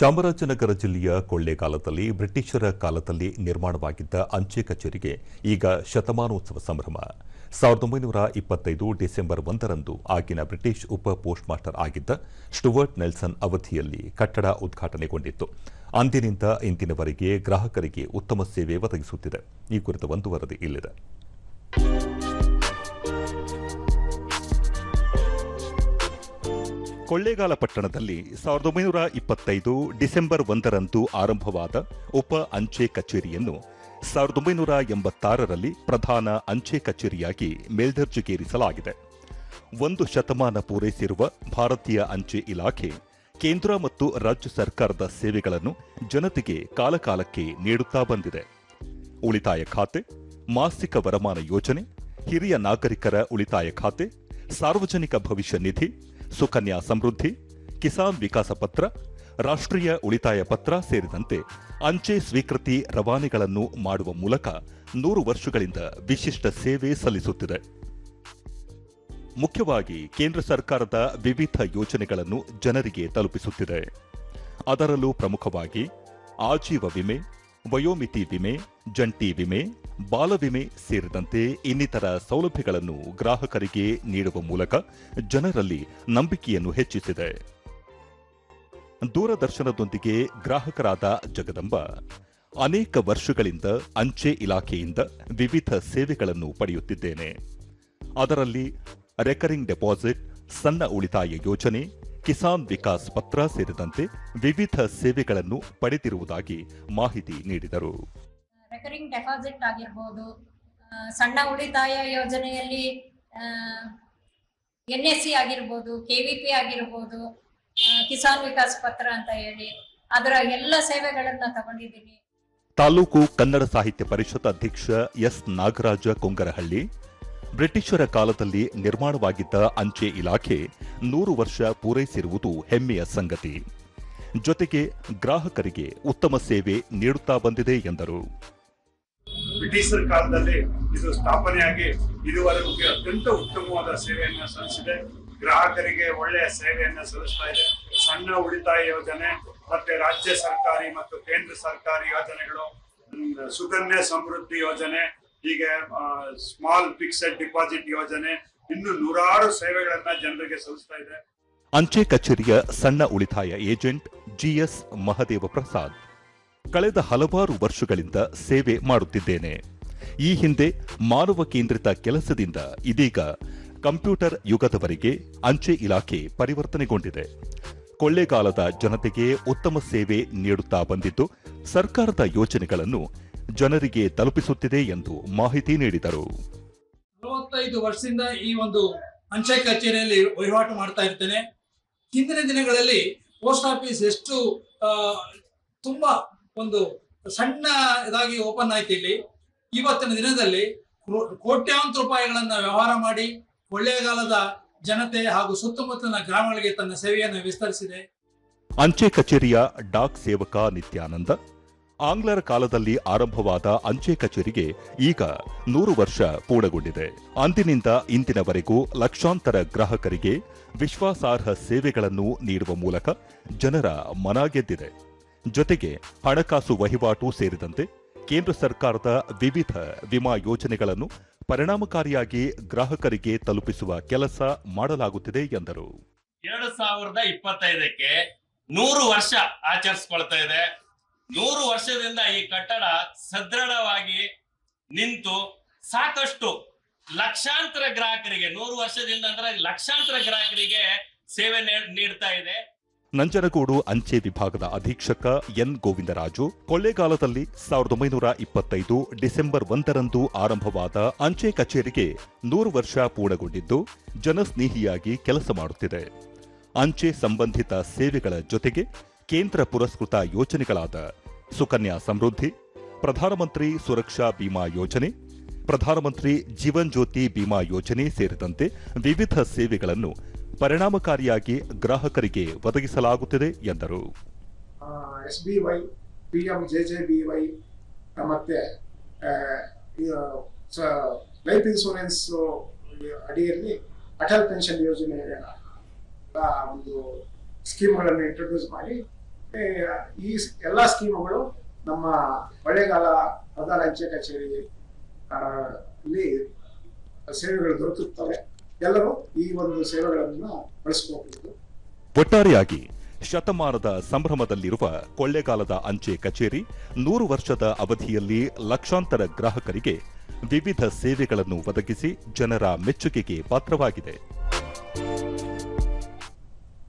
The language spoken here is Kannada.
ಚಾಮರಾಜನಗರ ಜಿಲ್ಲೆಯ ಕೊಳ್ಳೇಗಾಲದಲ್ಲಿ ಬ್ರಿಟಿಷರ ಕಾಲದಲ್ಲಿ ನಿರ್ಮಾಣವಾಗಿದ್ದ ಅಂಚೆ ಕಚೇರಿಗೆ ಈಗ ಶತಮಾನೋತ್ಸವ ಸಂಭ್ರಮ. ಸಾವಿರದ ಒಂಬೈನೂರ ಇಪ್ಪತ್ತೈದು ಡಿಸೆಂಬರ್ ಒಂದರಂದು ಆಗಿನ ಬ್ರಿಟಿಷ್ ಉಪ ಪೋಸ್ಟ್ ಮಾಸ್ಟರ್ ಆಗಿದ್ದ ಸ್ಟುವರ್ಟ್ ನೆಲ್ಸನ್ ಅವಧಿಯಲ್ಲಿ ಕಟ್ಟಡ ಉದ್ಘಾಟನೆಗೊಂಡಿತ್ತು. ಅಂದಿನಿಂದ ಇಂದಿನವರೆಗೆ ಗ್ರಾಹಕರಿಗೆ ಉತ್ತಮ ಸೇವೆ ಒದಗಿಸುತ್ತಿದೆ. ಈ ಕುರಿತ ಒಂದು ವರದಿ ಇಲ್ಲಿದೆ. ಕೊಳ್ಳೇಗಾಲ ಪಟ್ಟಣದಲ್ಲಿ ಸಾವಿರದ ಒಂಬೈನೂರ ಇಪ್ಪತ್ತೈದು ಡಿಸೆಂಬರ್ ಒಂದರಂದು ಆರಂಭವಾದ ಉಪ ಅಂಚೆ ಕಚೇರಿಯನ್ನು ಸಾವಿರದ ಒಂಬೈನೂರ ಎಂಬತ್ತಾರರಲ್ಲಿ ಪ್ರಧಾನ ಅಂಚೆ ಕಚೇರಿಯಾಗಿ ಮೇಲ್ದರ್ಜೆಗೇರಿಸಲಾಗಿದೆ. ಒಂದು ಶತಮಾನ ಪೂರೈಸಿರುವ ಭಾರತೀಯ ಅಂಚೆ ಇಲಾಖೆ ಕೇಂದ್ರ ಮತ್ತು ರಾಜ್ಯ ಸರ್ಕಾರದ ಸೇವೆಗಳನ್ನು ಜನತೆಗೆ ಕಾಲಕಾಲಕ್ಕೆ ನೀಡುತ್ತಾ ಬಂದಿದೆ. ಉಳಿತಾಯ ಖಾತೆ, ಮಾಸಿಕ ವರಮಾನ ಯೋಜನೆ, ಹಿರಿಯ ನಾಗರಿಕರ ಉಳಿತಾಯ ಖಾತೆ, ಸಾರ್ವಜನಿಕ ಭವಿಷ್ಯ ನಿಧಿ ಸುಕನ್ಯಾ ಸಮೃದ್ಧಿ, ಕಿಸಾನ್ ವಿಕಾಸ ಪತ್ರ, ರಾಷ್ಟ್ರೀಯ ಉಳಿತಾಯ ಪತ್ರ ಸೇರಿದಂತೆ ಅಂಚೆ ಸ್ವೀಕೃತಿ ರವಾನೆಗಳನ್ನು ಮಾಡುವ ಮೂಲಕ ನೂರು ವರ್ಷಗಳಿಂದ ವಿಶಿಷ್ಟ ಸೇವೆ ಸಲ್ಲಿಸುತ್ತಿದೆ. ಮುಖ್ಯವಾಗಿ ಕೇಂದ್ರ ಸರ್ಕಾರದ ವಿವಿಧ ಯೋಜನೆಗಳನ್ನು ಜನರಿಗೆ ತಲುಪಿಸುತ್ತಿದೆ. ಅದರಲ್ಲೂ ಪ್ರಮುಖವಾಗಿ ಆಜೀವ ವಿಮೆ ವಯೋಮಿತಿ ವಿಮೆ, ಜಂಟಿ ವಿಮೆ, ಬಾಲ ವಿಮೆ ಸೇರಿದಂತೆ ಇನ್ನಿತರ ಸೌಲಭ್ಯಗಳನ್ನು ಗ್ರಾಹಕರಿಗೆ ನೀಡುವ ಮೂಲಕ ಜನರಲ್ಲಿ ನಂಬಿಕೆಯನ್ನು ಹೆಚ್ಚಿಸಿದೆ. ದೂರದರ್ಶನದೊಂದಿಗೆ ಗ್ರಾಹಕರಾದ ಜಗದಂಬ. ಅನೇಕ ವರ್ಷಗಳಿಂದ ಅಂಚೆ ಇಲಾಖೆಯಿಂದ ವಿವಿಧ ಸೇವೆಗಳನ್ನು ಪಡೆಯುತ್ತಿದ್ದೇನೆ. ಅದರಲ್ಲಿ ರೆಕರಿಂಗ್ ಡೆಪಾಸಿಟ್, ಸಣ್ಣ ಉಳಿತಾಯ ಯೋಜನೆ ಕಿಸಾನ್ ವಿಕಾಸ್ ಪತ್ರ ಸೇರಿದಂತೆ ವಿವಿಧ ಸೇವೆಗಳನ್ನು ಪಡೆದಿರುವುದಾಗಿ ಮಾಹಿತಿ ನೀಡಿದರು. ರೆಕರಿಂಗ್ ಡೆಪಾಸಿಟ್ ಆಗಿರ್ಬೋದು ಸಣ್ಣ ಉಳಿತಾಯ ಯೋಜನೆಯಲ್ಲಿ ಎನ್ ಎಸ್ ಸಿ ಆಗಿರ್ಬೋದು ಕೆ ವಿ ಪಿ ಆಗಿರ್ಬೋದು ಕಿಸಾನ್ ವಿಕಾಸ್ ಪತ್ರ ಅಂತ ಹೇಳಿ ಅದರ ಎಲ್ಲ ಸೇವೆಗಳನ್ನ ತಗೊಂಡಿದ್ದೀನಿ. ತಾಲೂಕು ಕನ್ನಡ ಸಾಹಿತ್ಯ ಪರಿಷತ್ ಅಧ್ಯಕ್ಷ ಎಸ್ ನಾಗರಾಜ ಕೊಂಗರಹಳ್ಳಿ ಬ್ರಿಟಿಷರ ಕಾಲದಲ್ಲಿ ನಿರ್ಮಾಣವಾಗಿದ್ದ ಅಂಚೆ ಇಲಾಖೆ ನೂರು ವರ್ಷ ಪೂರೈಸಿರುವುದು ಹೆಮ್ಮೆಯ ಸಂಗತಿ. ಜೊತೆಗೆ ಗ್ರಾಹಕರಿಗೆ ಉತ್ತಮ ಸೇವೆ ನೀಡುತ್ತಾ ಬಂದಿದೆ ಎಂದರು. ಬ್ರಿಟಿಷರ ಕಾಲದಲ್ಲಿ ಇದು ಸ್ಥಾಪನೆಯಾಗಿ ಇದುವರೆಗೂ ಅತ್ಯಂತ ಉತ್ತಮವಾದ ಸೇವೆಯನ್ನು ಸಲ್ಲಿಸಿದೆ. ಗ್ರಾಹಕರಿಗೆ ಒಳ್ಳೆಯ ಸೇವೆಯನ್ನು ಸಲ್ಲಿಸ್ತಾ ಇದೆ. ಸಣ್ಣ ಉಳಿತಾಯ ಯೋಜನೆ, ಮತ್ತೆ ರಾಜ್ಯ ಸರ್ಕಾರಿ ಮತ್ತು ಕೇಂದ್ರ ಸರ್ಕಾರಿ ಯೋಜನೆಗಳು ಸುಕನ್ಯಾ ಸಮೃದ್ಧಿ ಯೋಜನೆ ಹೀಗೆ ಸ್ಮಾಲ್ ಫಿಕ್ಸೆಡ್ ಡಿಪಾಸಿಟ್ ಯೋಜನೆ ಇನ್ನು ನೂರಾರು ಸೇವೆಗಳನ್ನ ಜನರಿಗೆ ಸಲ್ಲಿಸ್ತಾ ಇದೆ. ಅಂಚೆ ಕಚೇರಿಯ ಸಣ್ಣ ಉಳಿತಾಯ ಏಜೆಂಟ್ ಜಿಎಸ್ ಮಹದೇವ ಪ್ರಸಾದ್ ಕಳೆದ ಹಲವಾರು ವರ್ಷಗಳಿಂದ ಸೇವೆ ಮಾಡುತ್ತಿದ್ದೇನೆ. ಈ ಹಿಂದೆ ಮಾನವ ಕೇಂದ್ರಿತ ಕೆಲಸದಿಂದ ಇದೀಗ ಕಂಪ್ಯೂಟರ್ ಯುಗದವರೆಗೆ ಅಂಚೆ ಇಲಾಖೆ ಪರಿವರ್ತನೆಗೊಂಡಿದೆ. ಕೊಳ್ಳೇಗಾಲದ ಜನತೆಗೆ ಉತ್ತಮ ಸೇವೆ ನೀಡುತ್ತಾ ಬಂದಿದ್ದು, ಸರ್ಕಾರದ ಯೋಜನೆಗಳನ್ನು ಜನರಿಗೆ ತಲುಪಿಸುತ್ತಿದೆ ಎಂದು ಮಾಹಿತಿ ನೀಡಿದರು. ನಲವತ್ತೈದು ವರ್ಷದಿಂದ ಈ ಒಂದು ಅಂಚೆ ಕಚೇರಿಯಲ್ಲಿ ವಹಿವಾಟು ಮಾಡ್ತಾ ಇರ್ತೇನೆ. ಹಿಂದಿನ ದಿನಗಳಲ್ಲಿ ಪೋಸ್ಟ್ ಆಫೀಸ್ ಎಷ್ಟು ತುಂಬಾ ಒಂದು ಸಣ್ಣ ಇದಾಗಿ ಓಪನ್ ಆಯ್ತು ಇಲ್ಲಿ ಇವತ್ತಿನ ದಿನದಲ್ಲಿ ಕೋಟ್ಯಾಂತರ ರೂಪಾಯಿಗಳನ್ನ ವ್ಯವಹಾರ ಮಾಡಿ, ಕೊಳ್ಳೇಗಾಲದ ಜನತೆ ಹಾಗೂ ಸುತ್ತಮುತ್ತಲಿನ ಗ್ರಾಮಗಳಿಗೆ ತನ್ನ ಸೇವೆಯನ್ನು ವಿಸ್ತರಿಸಿದೆ. ಅಂಚೆ ಕಚೇರಿಯ ಡಾಕ್ ಸೇವಕ ನಿತ್ಯಾನಂದ, ಆಂಗ್ಲರ ಕಾಲದಲ್ಲಿ ಆರಂಭವಾದ ಅಂಚೆ ಕಚೇರಿಗೆ ಈಗ ನೂರು ವರ್ಷ ಪೂರ್ಣಗೊಂಡಿದೆ. ಅಂದಿನಿಂದ ಇಂದಿನವರೆಗೂ ಲಕ್ಷಾಂತರ ಗ್ರಾಹಕರಿಗೆ ವಿಶ್ವಾಸಾರ್ಹ ಸೇವೆಗಳನ್ನು ನೀಡುವ ಮೂಲಕ ಜನರ ಮನ ಗೆದ್ದಿದೆ. ಜೊತೆಗೆ ಹಣಕಾಸು ವಹಿವಾಟು ಸೇರಿದಂತೆ ಕೇಂದ್ರ ಸರ್ಕಾರದ ವಿವಿಧ ವಿಮಾ ಯೋಜನೆಗಳನ್ನು ಪರಿಣಾಮಕಾರಿಯಾಗಿ ಗ್ರಾಹಕರಿಗೆ ತಲುಪಿಸುವ ಕೆಲಸ ಮಾಡಲಾಗುತ್ತಿದೆ ಎಂದರು. ಎರಡು ಸಾವಿರದ ಇಪ್ಪತ್ತೈದಕ್ಕೆ ನೂರು ವರ್ಷ ಆಚರಿಸ್ಕೊಳ್ತಾ ಇದೆ. ನೂರು ವರ್ಷದಿಂದ ಈ ಕಟ್ಟಡ ಸದೃಢವಾಗಿ ನಿಂತು ಸಾಕಷ್ಟು ಲಕ್ಷಾಂತರ ಗ್ರಾಹಕರಿಗೆ, ನೂರು ವರ್ಷದಿಂದ ಅಂದ್ರೆ ಲಕ್ಷಾಂತರ ಗ್ರಾಹಕರಿಗೆ ಸೇವೆ ನೀಡ್- ನೀಡ್ತಾ ಇದೆ. ನಂಜನಗೂಡು ಅಂಚೆ ವಿಭಾಗದ ಅಧೀಕ್ಷಕ ಎನ್ ಗೋವಿಂದರಾಜು, ಕೊಳ್ಳೇಗಾಲದಲ್ಲಿ ಸಾವಿರದ ಒಂಬೈನೂರ ಇಪ್ಪತ್ತೈದು ಡಿಸೆಂಬರ್ ಒಂದರಂದು ಆರಂಭವಾದ ಅಂಚೆ ಕಚೇರಿಗೆ ನೂರು ವರ್ಷ ಪೂರ್ಣಗೊಂಡಿದ್ದು ಜನಸ್ನೇಹಿಯಾಗಿ ಕೆಲಸ ಮಾಡುತ್ತಿದೆ. ಅಂಚೆ ಸಂಬಂಧಿತ ಸೇವೆಗಳ ಜೊತೆಗೆ ಕೇಂದ್ರ ಪುರಸ್ಕೃತ ಯೋಜನೆಗಳಾದ ಸುಕನ್ಯಾ ಸಮೃದ್ಧಿ, ಪ್ರಧಾನಮಂತ್ರಿ ಸುರಕ್ಷಾ ಬಿಮಾ ಯೋಜನೆ, ಪ್ರಧಾನಮಂತ್ರಿ ಜೀವನ್ ಜ್ಯೋತಿ ಬಿಮಾ ಯೋಜನೆ ಸೇರಿದಂತೆ ವಿವಿಧ ಸೇವೆಗಳನ್ನು ಪರಿಣಾಮಕಾರಿಯಾಗಿ ಗ್ರಾಹಕರಿಗೆ ಒದಗಿಸಲಾಗುತ್ತಿದೆ ಎಂದರು. S B Y, P M, J J B Y ಮತ್ತೆ ಲೈಫ್ ಇನ್ಶೂರೆನ್ಸ್ ಅಡಿಯಲ್ಲಿ ಅಟಲ್ ಪೆನ್ಷನ್ ಯೋಜನೆ ಒಂದು ಸ್ಕೀಮ್ಗಳನ್ನು ಇಂಟ್ರೊಡ್ಯೂಸ್ ಮಾಡಿ ಈ ಎಲ್ಲ ಸ್ಕೀಮ್ಗಳು ನಮ್ಮ ಮಳೆಗಾಲ ಪ್ರಧಾನ ಅಂಚೆ ಕಚೇರಿ ಸೇವೆಗಳು ದೊರಕುತ್ತವೆ. ಎಲ್ಲರೂ ಈ ಒಂದು ಸೇವೆಗಳನ್ನ ಬಳಸ್ಕೋಬಹುದು ಒಟ್ಟಾರೆಯಾಗಿ ಶತಮಾನದ ಸಂಭ್ರಮದಲ್ಲಿರುವ ಕೊಳ್ಳೆಗಾಲದ ಅಂಚೆ ಕಚೇರಿ ನೂರು ವರ್ಷದ ಅವಧಿಯಲ್ಲಿ ಲಕ್ಷಾಂತರ ಗ್ರಾಹಕರಿಗೆ ವಿವಿಧ ಸೇವೆಗಳನ್ನು ಒದಗಿಸಿ ಜನರ ಮೆಚ್ಚುಗೆಗೆ ಪಾತ್ರವಾಗಿದೆ.